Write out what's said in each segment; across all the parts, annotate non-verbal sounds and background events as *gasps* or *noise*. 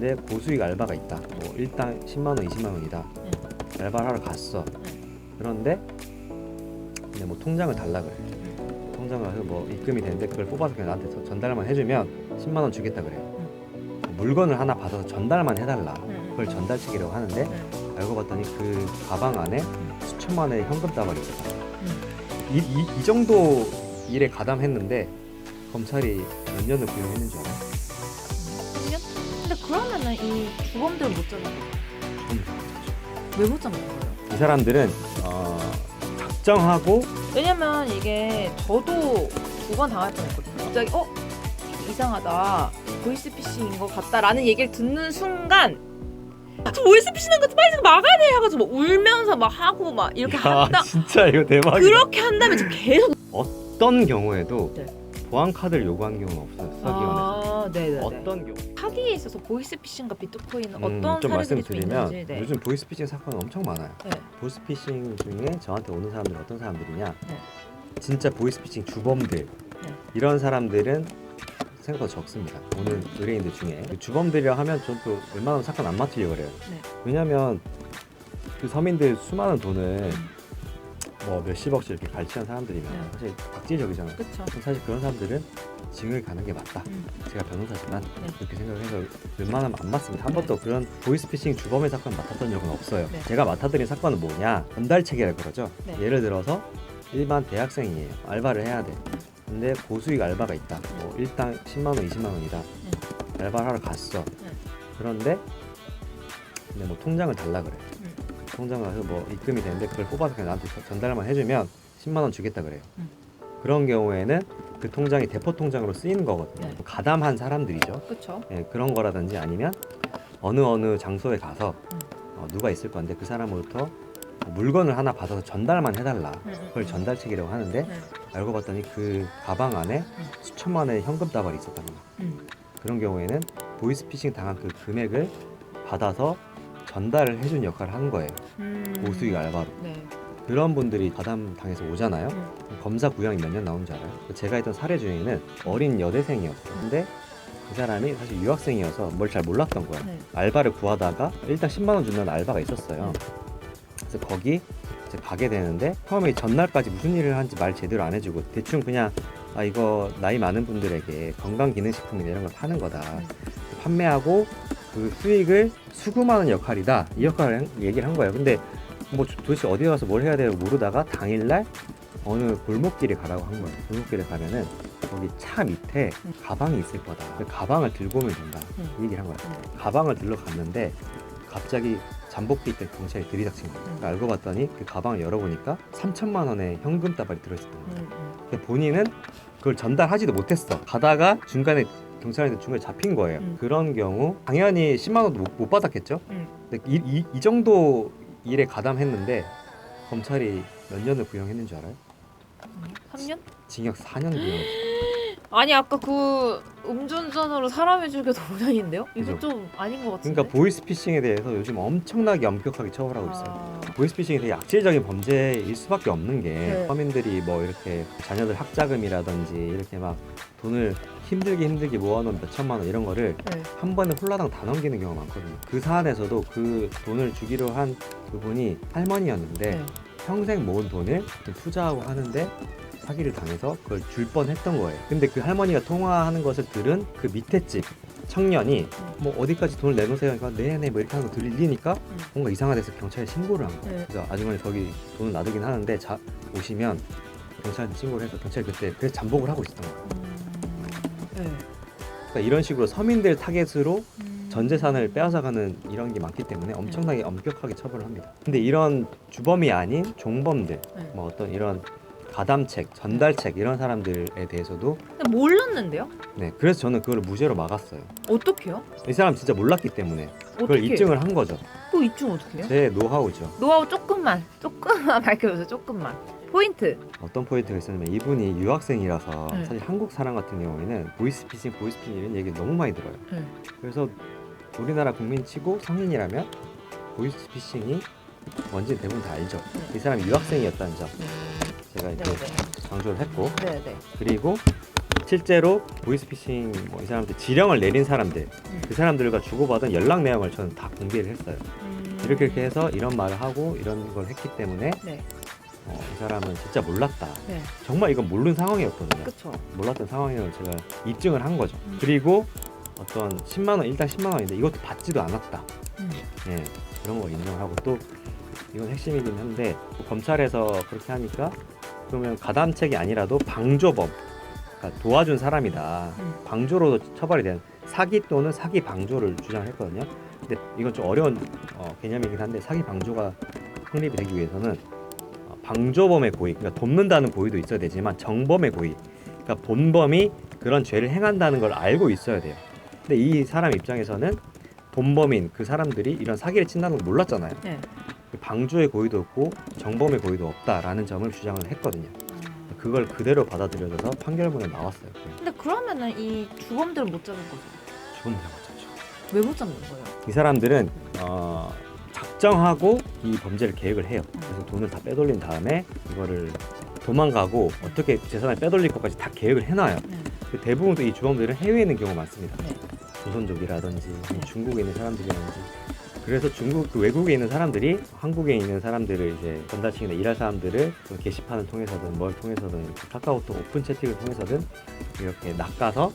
근데 고수익 알바가 있다. 뭐 일당 10만 원, 20만 원이다. 네. 알바를 하러 갔어. 그런데 근데 뭐 통장을 달라 그래. 통장을 가서 뭐 입금이 되는데 그걸 뽑아서 그냥 나한테 저- 전달만 해주면 10만 원 주겠다 그래요. 물건을 하나 받아서 전달만 해달라. 그걸 전달책이라고 하는데 네. 알고 봤더니 그 가방 안에 수천만 원의 현금 다발이 있었다. 음. 이, 이, 이 정도 일에 가담했는데 검찰이 몇 년을 구형했는 줄 알아요? 10년? 근데 그러면은 이 주범들 못 잡는 좀 왜못 잡는 거예요? 이 사람들은 어, 작정하고 왜냐면 이게 저도 두 번 당할 뻔했거든요. 갑자기 어 이상하다 보이스피싱인 것 같다라는 얘기를 듣는 순간 저 보이스피싱인 것 빨리 좀 막아야 돼막 울면서 막 하고 막 이렇게 야, 한다. 진짜 이거 대박이다. 그렇게 한 다음에 지금 계속 어떤 경우에도 네. 보안 카드를 요구하는 경우는 없어요. 수사기관에서. 아, 네네네. 어떤 경우? 사기에 있어서 보이스피싱과 비트코인은 음, 어떤 좀 사례들이 좀 말씀드리면 있는지. 네. 요즘 보이스피싱 사건 엄청 많아요. 네. 보이스피싱 중에 저한테 오는 사람들이 어떤 사람들이냐? 네. 진짜 보이스피싱 주범들 네. 이런 사람들은 생각보다 적습니다. 오는 의뢰인들 중에 그 주범들이라 하면 저도 웬만하면 사건 안 맡으려고 그래요. 네. 왜냐하면 그 서민들 수많은 돈을 음. 뭐 몇십억씩 이렇게 갈취한 사람들이면 네. 사실 박질적이잖아요. 그렇죠. 사실 그런 사람들은 징을 가는 게 맞다. 음. 제가 변호사지만 네. 그렇게 생각해서 웬만하면 안 맞습니다. 한 번도 그런 보이스피싱 주범의 사건 맡았던 적은 없어요. 네. 제가 맡아드린 사건은 뭐냐? 전달 체계라 그러죠. 네. 예를 들어서 일반 대학생이에요. 알바를 해야 돼. 근데 고수익 알바가 있다. 뭐 일당 10만 원, 20만 원이다. 알바를 하러 갔어. 네. 그런데 근데 뭐 통장을 달라 그래. 음. 통장을 가서 뭐 입금이 되는데 그걸 뽑아서 그냥 나한테 저- 전달만 해주면 10만 원 주겠다 그래요. 음. 그런 경우에는 그 통장이 대포 통장으로 쓰이는 거거든요. 네. 가담한 사람들이죠. 그렇죠. 예, 그런 거라든지 아니면 어느 어느 장소에 가서 음. 어, 누가 있을 건데 그 사람으로부터 뭐 물건을 하나 받아서 전달만 해달라. 음, 음, 그걸 음. 전달책이라고 하는데 네. 알고 봤더니 그 가방 안에 수천만 원의 현금 다발이 있었다는 거예요. 음. 그런 경우에는 보이스피싱 당한 그 금액을 받아서 전달을 해준 역할을 한 거예요. 음. 고수익 알바로. 네. 그런 분들이 가담 당해서 오잖아요. 음. 검사 구형이 몇 년 나온 줄 알아요? 제가 했던 사례 중에는 어린 여대생이었어요. 근데 그 사람이 사실 유학생이어서 뭘 잘 몰랐던 거야. 네. 알바를 구하다가 일단 10만 원 준다는 알바가 있었어요. 그래서 거기 이제 가게 되는데 처음에 전날까지 무슨 일을 하는지 말 제대로 안 해주고 대충 그냥 아 이거 나이 많은 분들에게 건강 기능식품이나 이런 걸 파는 거다. 음. 판매하고 그 수익을 수금하는 역할이다. 이 역할을 한- 얘기를 한 거예요. 근데 뭐 도대체 어디 가서 뭘 해야 되고 모르다가 당일날 어느 골목길에 가라고 한 거예요. 골목길에 가면은 거기 차 밑에 음. 가방이 있을 거다. 그 가방을 들고 오면 된다. 음. 이 얘기를 한 거예요. 음. 가방을 들러 갔는데 갑자기 잠복기 있던 경찰이 들이닥친 거예요. 음. 그러니까 알고 봤더니 그 가방을 열어보니까 3천만 원의 현금 다발이 들어있었던 거예요. 본인은 그걸 전달하지도 못했어. 가다가 중간에 경찰한테 중간에 잡힌 거예요. 음. 그런 경우 당연히 10만 원도 못, 못 받았겠죠. 음. 근데 이, 이, 이 정도 일에 가담했는데 검찰이 몇 년을 구형했는 줄 알아요? 3년? 징역 4년 구형. *gasps* 아니 아까 그 음주운전으로 사람을 죽여도 5년인데요? 이거 그죠. 좀 아닌 것 같은데? 그러니까 보이스피싱에 대해서 요즘 엄청나게 엄격하게 처벌하고 있어요. 아, 보이스피싱이 되게 악질적인 범죄일 수밖에 없는 게 네. 서민들이 뭐 이렇게 자녀들 학자금이라든지 이렇게 막 돈을 힘들게 힘들게 모아놓은 몇 천만 원 이런 거를 네. 한 번에 홀라당 다 넘기는 경우가 많거든요. 그 사안에서도 그 돈을 주기로 한 그분이 할머니였는데 네. 평생 모은 돈을 좀 투자하고 하는데 사기를 당해서 그걸 줄 뻔했던 거예요. 근데 그 할머니가 통화하는 것을 들은 그 밑에 집 청년이 뭐 어디까지 돈을 내놓으세요? 그러니까 네네 뭐 이렇게 하는 거 들리니까 뭔가 이상하대서 경찰에 신고를 한 거예요. 네. 그래서 아주머니 저기 돈을 놔두긴 하는데 자 오시면 경찰한테 신고를 해서 경찰이 그때 그래서 잠복을 하고 있었던 거예요. 음, 네. 그러니까 이런 식으로 서민들 타겟으로 음. 전 재산을 빼앗아가는 이런 게 많기 때문에 엄청나게 엄격하게 처벌을 합니다. 근데 이런 주범이 아닌 종범들, 네. 뭐 어떤 이런 가담책, 전달책 이런 사람들에 대해서도 근데 몰랐는데요? 네 그래서 저는 그걸 무죄로 막았어요. 어떻게요? 이 사람 진짜 몰랐기 때문에 그걸 어떻게? 입증을 한 거죠. 또 입증 어떻게 해요? 제 노하우죠. 노하우 조금만 조금만 *laughs* 밝혀주세요 조금만 포인트 어떤 포인트가 있었냐면 이분이 유학생이라서 네. 사실 한국 사람 같은 경우에는 보이스피싱, 보이스피싱 이런 얘기 너무 많이 들어요. 네. 그래서 우리나라 국민치고 성인이라면 보이스피싱이 뭔지 대부분 다 알죠. 네. 이 사람이 유학생이었다는 점 제가 네네 이렇게 강조를 했고 네네 그리고 실제로 보이스피싱 뭐 이 사람들 지령을 내린 사람들 음. 그 사람들과 주고받은 연락 내용을 저는 다 공개를 했어요. 음. 이렇게 이렇게 해서 이런 말을 하고 이런 걸 했기 때문에 네. 어, 이 사람은 진짜 몰랐다. 네. 정말 이건 모르는 상황이었거든요. 그쵸. 몰랐던 상황을 제가 입증을 한 거죠. 음. 그리고 어떤 10만 원 일단 10만 원인데 이것도 받지도 않았다. 음. 예, 그런 걸 인정하고 또 이건 핵심이긴 한데 검찰에서 그렇게 하니까 그러면 가담책이 아니라도 방조범, 그러니까 도와준 사람이다. 음. 방조로 처벌이 된 사기 또는 사기 방조를 주장했거든요. 근데 이건 좀 어려운 어, 개념이긴 한데 사기 방조가 성립이 되기 위해서는 어, 방조범의 고의, 그러니까 돕는다는 고의도 있어야 되지만 정범의 고의, 그러니까 본범이 그런 죄를 행한다는 걸 알고 있어야 돼요. 근데 이 사람 입장에서는 본범인 그 사람들이 이런 사기를 친다는 걸 몰랐잖아요. 네. 방조의 고의도 없고 정범의 고의도 없다라는 점을 주장을 했거든요. 그걸 그대로 받아들여져서 판결문에 나왔어요. 근데 그러면은 이 주범들은 못 잡은 거죠. 죽음 잡았죠. 왜 못 잡는 거예요? 이 사람들은 어, 작정하고 이 범죄를 계획을 해요. 그래서 돈을 다 빼돌린 다음에 이거를 도망가고 어떻게 재산을 빼돌릴 것까지 다 계획을 해놔요. 네. 그 대부분 또 이 주범들은 해외에 있는 경우가 많습니다. 네. 조선족이라든지 네. 중국에 있는 사람들이라든지 그래서 중국 그 외국에 있는 사람들이 한국에 있는 사람들을 이제 전달층이나 일할 사람들을 그 게시판을 통해서든 뭘 통해서든 카카오톡 오픈 채팅을 통해서든 이렇게 낚아서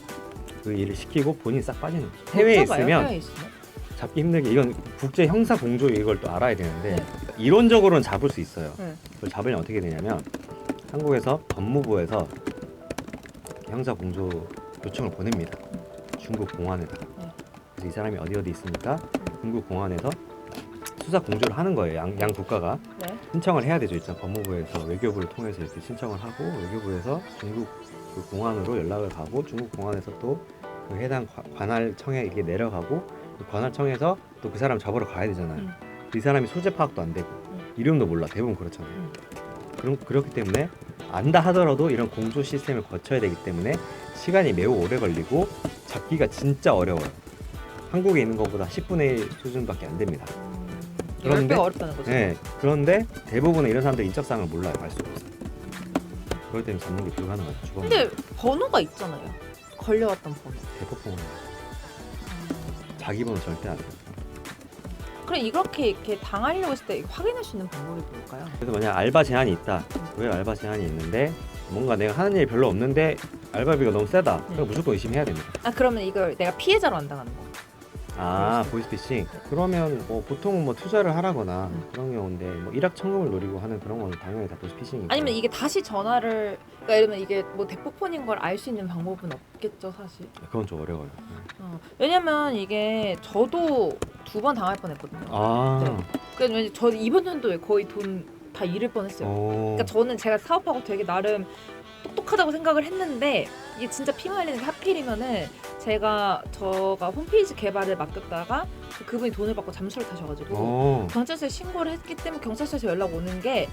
그 일을 시키고 본인이 싹 빠지는 거죠. 해외에 못 잡아요? 있으면 해외에 있으면? 잡기 힘들게 이건 국제 형사 공조 이걸 또 알아야 되는데 네. 이론적으로는 잡을 수 있어요. 네. 그걸 잡으려면 어떻게 되냐면 한국에서 법무부에서 형사 공조 요청을 보냅니다. 중국 공안에다가. 네. 그래서 이 사람이 어디 어디 있으니까 중국 공안에서 수사 공조를 하는 거예요. 양, 양 국가가 네. 신청을 해야 되죠. 일단 법무부에서 외교부를 통해서 이렇게 신청을 하고 외교부에서 중국 그 공안으로 연락을 가고 중국 공안에서 또 그 해당 관- 관할청에 이게 내려가고 그 관할청에서 또 그 사람 잡으러 가야 되잖아요. 음. 이 사람이 소재 파악도 안 되고 이름도 몰라 대부분 그렇잖아요. 음. 그럼 그렇기 때문에 안다 하더라도 이런 공조 시스템을 거쳐야 되기 때문에 시간이 매우 오래 걸리고 잡기가 진짜 어려워요. 한국에 있는 것보다 10분의 1 수준밖에 안 됩니다. 그런데- 10배가 어렵다는 거죠. 네, 그런데 대부분의 이런 사람들 인적사항을 몰라요, 알 수가 없어요. 그렇기 때문에 잡는 게 불가능하죠. 주범 근데 번호가 있잖아요. 걸려왔던 번호. 대포폰은 자기 번호 절대 안 돼요. 그럼 이렇게 이렇게 당하려고 했을 때 확인할 수 있는 방법이 뭘까요? 그래서 만약 알바 제한이 있다. 왜 알바 제한이 있는데 뭔가 내가 하는 일이 별로 없는데 알바비가 너무 세다. 그럼 네. 무조건 의심해야 됩니다. 아 그러면 이걸 내가 피해자로 안 당하는 거. 아 보이스피싱 그러면 뭐 보통은 뭐 투자를 하라거나 음. 그런 경우인데 뭐 일확 천금을 노리고 하는 그런 거는 당연히 다 보이스피싱이고 아니면 이게 다시 전화를 그러니까 예를 들면 이게 뭐 대포폰인 걸 알 수 있는 방법은 없겠죠 사실. 그건 좀 어려워요 어. 왜냐면 이게 저도 두 번 당할 뻔했거든요. 아 네. 그래서 왠지 저 이번 연도에 거의 돈 다 잃을 뻔했어요. 어. 그러니까 저는 제가 사업하고 되게 나름 똑똑하다고 생각을 했는데 이게 진짜 피 말리는 게 하필이면은 제가 저가 홈페이지 개발을 맡겼다가 그분이 돈을 받고 잠수를 타셔가지고 어. 경찰서에 신고를 했기 때문에 경찰서에서 연락 오는 게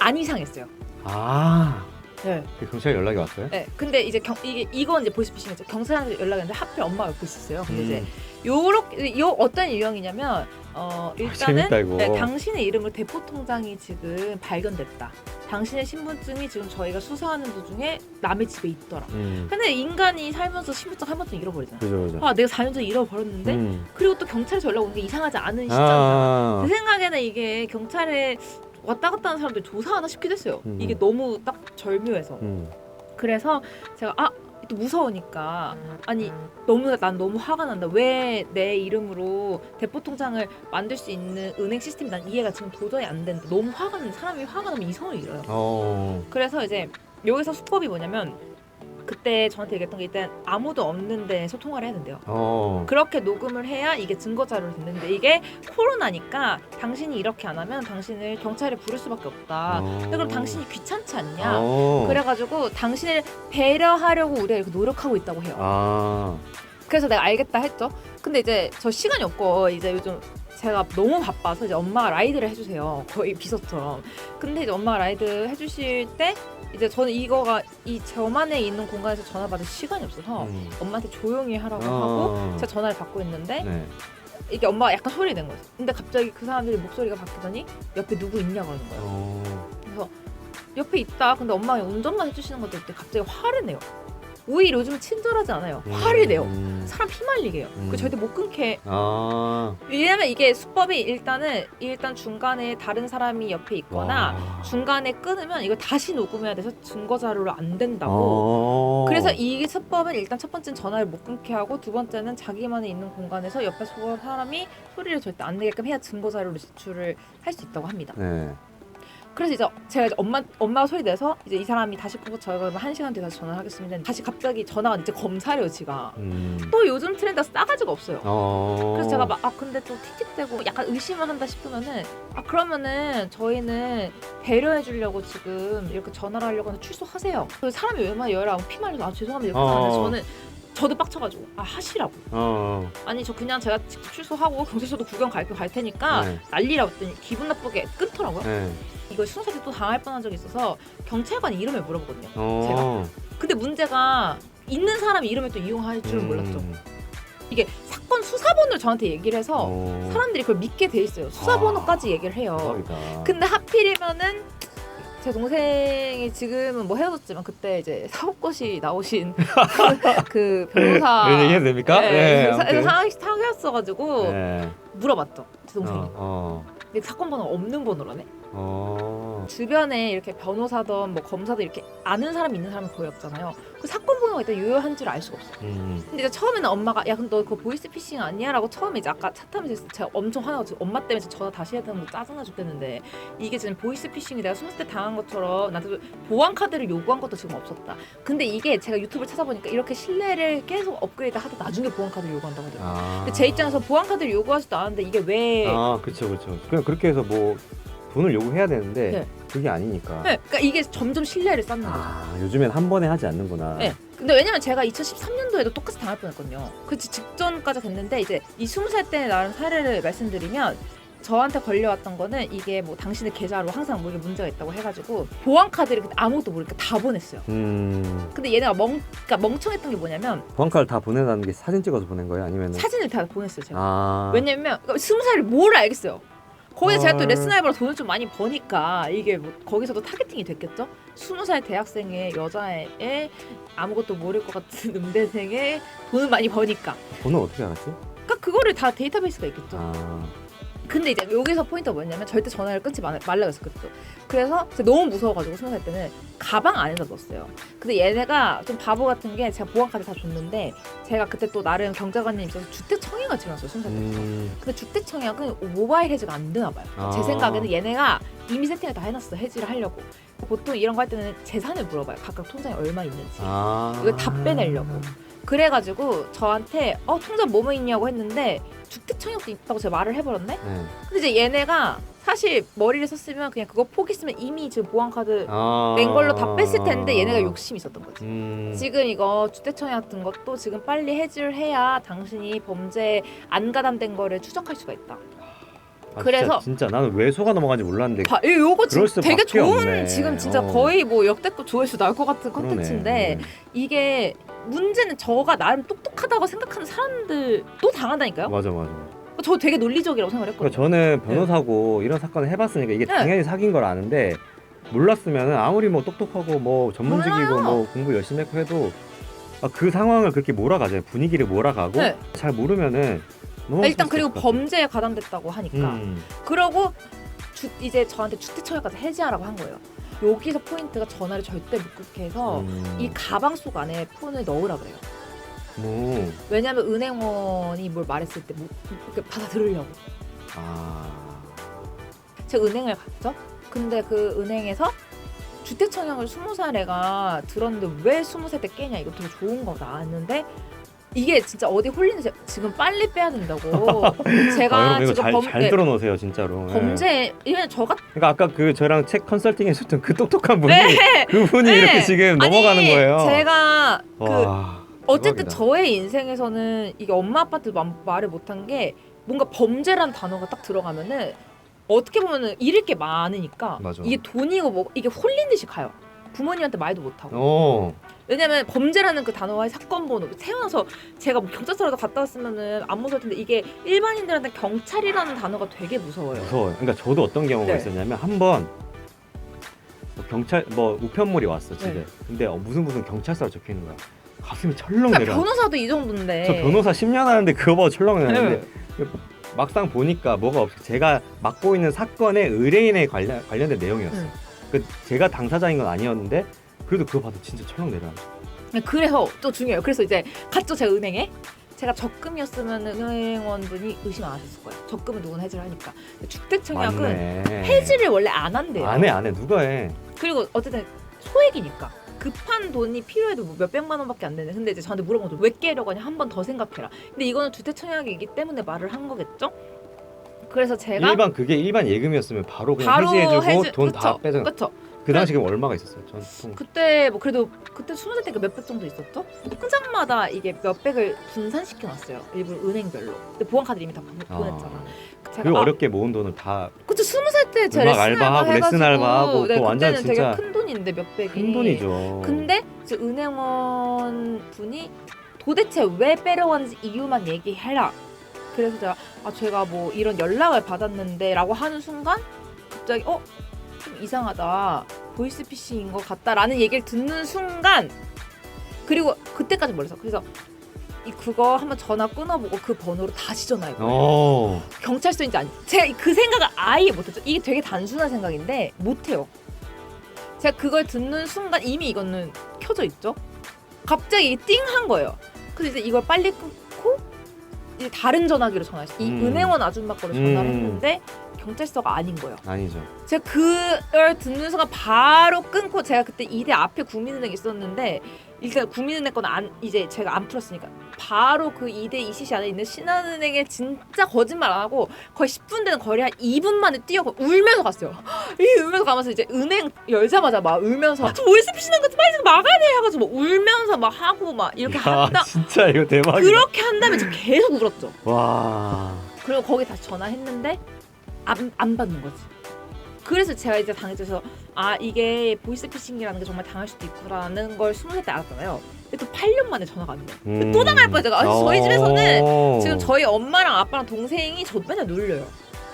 안 이상했어요. 아 네. 그 경찰 연락이 왔어요? 네. 근데 이제 경, 이게 이건 이제 보이스피싱이죠. 경찰한테 연락이 왔는데 하필 엄마가 옆에 있었어요. 근데 이제 음. 요렇게 요 어떤 유형이냐면 어 일단은 재밌다, 이거. 네, 당신의 이름으로 대포 통장이 지금 발견됐다. 당신의 신분증이 지금 저희가 수사하는 도중에 남의 집에 있더라. 음. 근데 인간이 살면서 신분증 한 번쯤 잃어버리잖아. 그죠 그죠 아, 내가 4년 전에 잃어버렸는데 음. 그리고 또 경찰에서 연락 오는 게 이상하지 않은 시점이잖아. 아. 제 생각에는 이게 경찰에 왔다 갔다 하는 사람들 조사하나 싶기도 했어요. 음. 이게 너무 딱 절묘해서. 음. 그래서 제가 아, 또 무서우니까 아니 너무 난 너무 화가 난다. 왜 내 이름으로 대포 통장을 만들 수 있는 은행 시스템이 난 이해가 지금 도저히 안 되는데 너무 화가 나는 사람이 화가 나면 이성을 잃어요. 어. 그래서 이제 여기서 수법이 뭐냐면 그때 저한테 얘기했던 게 일단 아무도 없는데 소통을 해야 된대요. 어. 그렇게 녹음을 해야 이게 증거 자료로 됐는데 이게 코로나니까 당신이 이렇게 안 하면 당신을 경찰에 부를 수밖에 없다. 어. 근데 그럼 당신이 귀찮지 않냐? 어. 그래가지고 당신을 배려하려고 우리가 이렇게 노력하고 있다고 해요. 아. 그래서 내가 알겠다 했죠. 근데 이제 저 시간이 없고 이제 요즘 제가 너무 바빠서 이제 엄마가 라이드를 해주세요. 거의 비서처럼. 근데 이제 엄마가 라이드 해주실 때 이제 저는 이거가 이 저만에 있는 공간에서 전화 받을 시간이 없어서 음. 엄마한테 조용히 하라고 하고 어. 제가 전화를 받고 있는데 네. 이게 엄마가 약간 소리 낸 거예요. 근데 갑자기 그 사람들이 목소리가 바뀌더니 옆에 누구 있냐 그러는 거예요. 어. 그래서 옆에 있다. 근데 엄마가 운전만 해주시는 것도 있대. 갑자기 화를 내요. 오히려 요즘은 친절하지 않아요. 화를 내요. 음. 사람 피말리게 해요. 음. 그 절대 못 끊게. 아. 왜냐면 이게 수법이 일단은 일단 중간에 다른 사람이 옆에 있거나 와. 중간에 끊으면 이거 다시 녹음해야 돼서 증거 자료로 안 된다고. 어. 그래서 이 수법은 일단 첫 번째는 전화를 못 끊게 하고 두 번째는 자기만이 있는 공간에서 옆에 서 사람이 소리를 절대 안 내게끔 해야 증거 자료를 제출을 할 수 있다고 합니다. 네. 그래서 이제 제가 이제 엄마 엄마가 소리 내서 이제 이 사람이 다시 끊고 저희가 그러면 한 시간 뒤에 다시 전화를 하겠습니다. 다시 갑자기 전화가 이제 검사래요, 지가. 음. 또 요즘 트렌드가 싸가지가 없어요. 어. 그래서 제가 막 아 근데 또 틱틱대고 약간 의심을 한다 싶으면은 아 그러면은 저희는 배려해 주려고 지금 이렇게 전화를 하려고 하는데 출소하세요. 그 사람이 얼마나 열하고 피말려서 아 죄송합니다 이렇게 어. 하는데 저는 저도 빡쳐가지고 아 하시라고 어. 아니 저 그냥 제가 직접 출소하고 경찰서도 구경 갈게 갈 테니까 네. 난리라고 했더니 기분 나쁘게 끊더라고요. 네. 이거 스무 살때또 당할 뻔한 적이 있어서 경찰관 이름을 물어보거든요. 어. 근데 문제가 있는 사람 이름을 또 이용할 줄은 음. 몰랐죠. 이게 사건 수사번호를 저한테 얘기를 해서 어. 사람들이 그걸 믿게 돼 있어요. 수사번호까지 얘기를 해요. 대박이다. 근데 하필이면은 제 동생이 지금은 뭐 헤어졌지만 그때 이제 사업것이 나오신 *laughs* 그 변호사 *laughs* 이런 얘기 해도 됩니까? 네, 사- 아무튼. 사- 사귀었어가지고 네. 물어봤죠. 제 동생이. 어. 어. 근데 사건 번호 없는 번호라네. 어. 주변에 이렇게 변호사든 뭐 검사든 이렇게 아는 사람 있는 사람이 거의 없잖아요. 그 사건 번호가 일단 유효한 줄 알 수가 없어. 요 음. 근데 이제 처음에는 엄마가 야 근데 너 그거 보이스 피싱 아니야 라고 처음에 이제 아까 차 타면서 제가 엄청 화나가지고 엄마 때문에 전화 다시 해야 되는 거 짜증나 죽겠는데 이게 지금 보이스 피싱이 내가 스무 살 때 당한 것처럼 나한테 보안 카드를 요구한 것도 지금 없었다. 근데 이게 제가 유튜브를 찾아보니까 이렇게 신뢰를 계속 업그레이드 하다 나중에 보안 카드를 요구한다고 하더라고요. 아. 근데 제 입장에서 보안 카드를 요구하지도 않았는데 이게 왜 아, 그렇죠, 그렇죠. 그냥 그렇게 해서 뭐 돈을 요구해야 되는데 네. 그게 아니니까. 네, 그러니까 이게 점점 신뢰를 쌓는 거죠. 아, 요즘엔 한 번에 하지 않는구나. 네. 근데 왜냐면 제가 2013년도에도 똑같이 당할 뻔했거든요. 그 지- 직전까지 됐는데 이제 이 20살 때 나름 사례를 말씀드리면 저한테 걸려왔던 거는 이게 뭐 당신의 계좌로 항상 뭐 이게 문제가 있다고 해가지고 보안 카드를 근데 아무것도 모르니까 다 보냈어요. 음. 근데 얘네가 멍, 그러니까 멍청했던 게 뭐냐면 보안카를 다 보내라는 게 사진 찍어서 보낸 거예요? 아니면 사진을 다 보냈어요 제가. 아. 왜냐면 그러니까 스무 살이 뭘 알겠어요. 거기서 제가 또 헐. 레슨 알바로 돈을 좀 많이 버니까 이게 뭐 거기서도 타겟팅이 됐겠죠? 스무 살 대학생의 여자애 아무것도 모를 것 같은 *laughs* 음대생의 돈을 많이 버니까 번호 어떻게 알았지? 그러니까 그거를 다 데이터베이스가 있겠죠. 아. 근데 이제 여기서 포인트가 뭐냐면 절대 전화를 끊지 말- 말라고 했어 그때. 그래서 너무 무서워가지고 스무 살 때는 가방 안에다 넣었어요. 근데 얘네가 좀 바보 같은 게 제가 보안카드 다 줬는데 제가 그때 또 나름 경제관님 있어서 주택 청약을 지났어요 스무 살 때. 음. 근데 주택 청약은 모바일 해지가 안 되나 봐요. 제 아. 생각에는 얘네가 이미 세팅을 다 해놨어 해지를 하려고. 보통 이런 거 할 때는 재산을 물어봐요. 각각 통장에 얼마 있는지. 아. 이거 다 빼내려고. 그래가지고 저한테 어 통장 뭐뭐 있냐고 했는데 주택 청약도 있다고 제가 말을 해버렸네. 네. 근데 이제 얘네가 사실 머리를 썼으면 그냥 그거 포기했으면 이미 지금 보안 카드 아. 낸 걸로 다 뺐을 텐데 얘네가 욕심이 있었던 거지. 음. 지금 이거 주택청약 같은 것도 지금 빨리 해지를 해야 당신이 범죄 안 가담된 거를 추적할 수가 있다. 아, 그래서- 진짜, 진짜 나는 왜 속아 넘어가는지 몰랐는데 봐, 이- 요거 지금 그럴 되게 수밖에 좋은 없네. 지금 진짜 어. 거의 뭐 역대급 조회수 나올 것 같은 그러네. 컨텐츠인데 음. 이게 문제는 저가 나름 똑똑하다고 생각하는 사람들도 당한다니까요. 맞아 맞아. 저 되게 논리적이라고 생각을 그러니까 했거든요. 저는 변호사고 이런 사건을 해봤으니까 이게 네. 당연히 사귄 걸 아는데 몰랐으면 아무리 뭐 똑똑하고 뭐 전문직이고 몰라요. 뭐 공부 열심히 했고 해도 아, 그 상황을 그렇게 몰아가잖아요. 분위기를 몰아가고 네. 잘 모르면은 일단 그리고 범죄에 가담됐다고. 하니까 음. 그러고 주, 이제 저한테 주택청약까지 해지하라고 한 거예요. 여기서 포인트가 전화를 절대 못 끊게 해서 음. 이 가방 속 안에 폰을 넣으라 그래요. 뭐. 왜냐면 은행원이 뭘 말했을 때 못, 이렇게 받아들으려고. 아. 제가 은행을 갔죠. 근데 그 은행에서 주택청약을 스무 살 애가 들었는데 왜 스무 살 때 깨냐 이거 되게 좋은 거 나왔는데 이게 진짜 어디 홀리는 지 지금 빨리 빼야 된다고 *laughs* 제가 아, 여러분 이거 지금 잘, 범, 잘 네, 들어놓으세요 진짜로. 예. 범죄 이면 저 같은 그러니까 아까 그 저랑 책 컨설팅 했었던 그 똑똑한 분이 네. *laughs* 그분이 네. 이렇게 지금 넘어가는 아니, 거예요. 제가 그 와. 어쨌든 대박이다. 저의 인생에서는 이게 엄마 아빠한테 마- 말을 못한 게 뭔가 범죄란 단어가 딱 들어가면은 어떻게 보면은 잃을 게 많으니까 맞아. 이게 돈이고 뭐 이게 홀린 듯이 가요. 부모님한테 말도 못 하고. 어. 왜냐면 범죄라는 그 단어와의 사건 번호 태어나서 제가 뭐 경찰서라도 갔다 왔으면은 안 무서울 텐데 이게 일반인들한테 경찰이라는 단어가 되게 무서워요. 무서워요. 그러니까 저도 어떤 경우가 네. 있었냐면 한번 뭐 경찰 뭐 우편물이 왔어 집에. 네. 근데 어, 무슨 무슨 경찰서라 적혀 있는 거야. 가슴이 철렁 그러니까 내려. 변호사도 이 정도인데. 저 변호사 10년 하는데 그거 보고 철렁 내리는데 네. 막상 보니까 뭐가 없어. 제가 맡고 있는 사건의 의뢰인에 관련 관련된 내용이었어요. 응. 그 제가 당사자인 건 아니었는데 그래도 그거 봐도 진짜 철렁 내려. 네, 그래서 또 중요해요. 그래서 이제 갔죠 제가 은행에. 제가 적금이었으면 은행원분이 의심 안 하셨을 거예요. 적금은 누구나 해지를 하니까. 주택청약은 맞네. 해지를 원래 안 한대요. 안 해 안 해 누가 해? 그리고 어쨌든 소액이니까 급한 돈이 필요해도 뭐 몇백만 원밖에 안 되네. 근데 이제 저한테 물어본 거죠. 왜 깨려고 하냐? 한 번 더 생각해라. 근데 이거는 주택청약이기 때문에 말을 한 거겠죠? 그래서 제가 일반 그게 일반 예금이었으면 바로 그냥 바로 해지해주고 해지- 돈 다 그쵸, 빼서 그쵸. 그 당시 그럼 얼마가 있었어요? 전통 그때 뭐 그래도 그때 스무 살 때가 몇백 정도 있었죠? 통장마다 이게 몇백을 분산시켜 놨어요. 일부러 은행별로. 근데 보안카드 이미 다 보- 보냈잖아. 제가 그 아, 어렵게 모은 돈을 다큰 그쵸 스무 살 때 제가 음악 레슨 알바하고 알바 해가지고 레슨 알바하고 네, 그거 완전 그때는 진짜 되게 큰 돈인데 몇백이 돈이죠. 근데 이제 은행원 분이 도대체 왜 빼려고 하는지 이유만 얘기해라. 그래서 제가 아 제가 뭐 이런 연락을 받았는데라고 하는 순간 갑자기 어 좀 이상하다 보이스피싱인 것 같다라는 얘기를 듣는 순간 그리고 그때까지 몰랐어. 그래서 이 그거 한번 전화 끊어보고 그 번호로 다시 전화해. 어. 경찰서인지 아닌지 제가 그 생각을 아예 못했죠. 이게 되게 단순한 생각인데 못해요. 제가 그걸 듣는 순간 이미 이거는 켜져 있죠. 갑자기 띵 한 거예요. 그래서 이제 이걸 빨리 끊고 이제 다른 전화기로 전화했어요. 이 음. 은행원 아줌마 거로 전화를 음. 했는데 경찰서가 아닌 거예요. 아니죠. 제가 그걸 듣는 순간 바로 끊고 제가 그때 이대 앞에 국민은행 있었는데 일단 국민은행 건 안 이제 제가 안 풀었으니까 바로 그 이대 이시시 안에 있는 신한은행에 진짜 거짓말 안 하고 거의 10분 되는 거리 한 2분 만에 뛰어가 울면서 갔어요. *gasps* 이 울면서 가면서 이제 은행 열자마자 막 울면서 저 보이스피싱한 거 빨리 돼 해가지고 막 울면서 막 하고 막 이렇게 야, 한다. 진짜 이거 대박이다. 그렇게 한 다음에 저 계속 울었죠. 와. 그리고 거기 다시 전화했는데 안, 안 받는 거지. 그래서 제가 이제 당해져서 아 이게 보이스피싱이라는 게 정말 당할 수도 있구나라는 걸 스무 살때 알았잖아요. 근데 또 8년 만에 전화가 안 돼요. 음. 또 당할 뻔 제가 아, 저희 집에서는 어. 지금 저희 엄마랑 아빠랑 동생이 저 맨날 눌려요.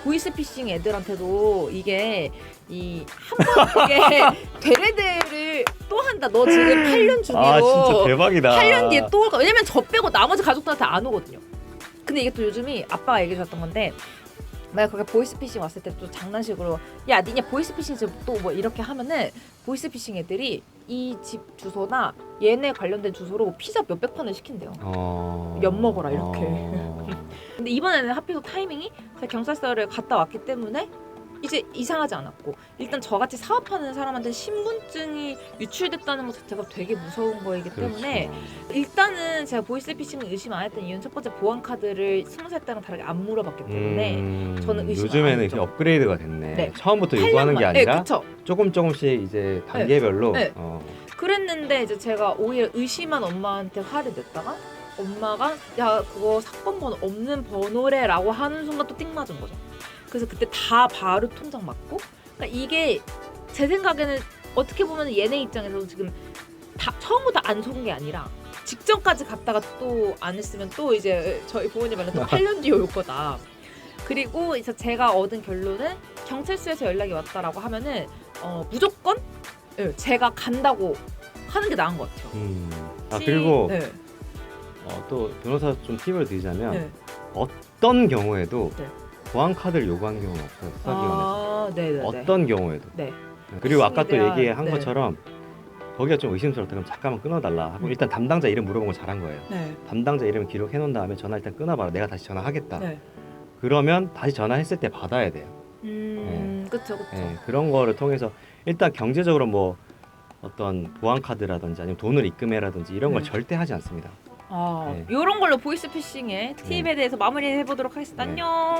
보이스피싱 애들한테도 이게 이 한번 이게 되레데를 또 한다. 너 지금 8년 중이로 아 진짜 대박이다. 8년 뒤에 또 올까? 왜냐면 저 빼고 나머지 가족들한테 안 오거든요. 근데 이게 또 요즘이 아빠가 얘기해 줬던 건데 만약 그렇게 보이스피싱 왔을 때 또 장난식으로 야 니네 보이스피싱 또 뭐 이렇게 하면은 보이스피싱 애들이 이 집 주소나 얘네 관련된 주소로 피자 몇백 판을 시킨대요. 어. 엿 먹어라, 이렇게. 어. *laughs* 근데 이번에는 하필 또 타이밍이 제가 경찰서를 갔다 왔기 때문에 이제 이상하지 않았고 일단 저같이 사업하는 사람한테 신분증이 유출됐다는 것 자체가 되게 무서운 거이기 때문에 그렇죠. 일단은 제가 보이스피싱을 의심 안 했던 이유는 첫 번째 보안 카드를 스무 살 때랑 다르게 안 물어봤기 때문에 음, 저는 의심 안 요즘에는. 이렇게 업그레이드가 됐네. 네. 처음부터 8년 요구하는 게 만에. 아니라 네, 그쵸. 조금 조금씩 이제 단계별로 네. 어. 그랬는데 이제 제가 오히려 의심한 엄마한테 화를 냈다가 엄마가 야 그거 사건 번호 없는 번호래라고 하는 순간 또 띵 맞은 거죠. 그래서 그때 다 바로 통장 맞고 그러니까 이게 제 생각에는 어떻게 보면 얘네 입장에서는 지금 다 처음부터 안 속은 게 아니라 직전까지 갔다가 또 안 했으면 또 이제 저희 부모님 말로 또 8년 뒤에 올 거다. 그리고 이제 제가 얻은 결론은 경찰서에서 연락이 왔다라고 하면은 어, 무조건 예, 제가 간다고 하는 게 나은 것 같아요. 음. 아 티- 그리고 네, 어, 또 변호사 좀 팁을 드리자면 네. 어떤 경우에도 네. 보안 카드를 요구한 경우는 없어요. 수사기관에서 아, 네네네. 어떤 경우에도. 네. 그리고 아까 또 얘기한 네. 것처럼 거기가 좀 의심스럽다 그럼 잠깐만 끊어달라 하고 음. 일단 담당자 이름 물어본 거 잘한 거예요. 네. 담당자 이름 기록해 놓은 다음에 전화 일단 끊어봐라. 내가 다시 전화하겠다. 네. 그러면 다시 전화했을 때 받아야 돼요. 음, 그쵸, 그쵸. 예, 그런 거를 통해서 일단 경제적으로 뭐 어떤 보안 카드라든지 아니면 돈을 입금해라든지 이런 걸 네. 절대 하지 않습니다. 아, 네. 이런 걸로 보이스 피싱의 팁에 대해서 마무리해 보도록 하겠습니다. 네. 안녕.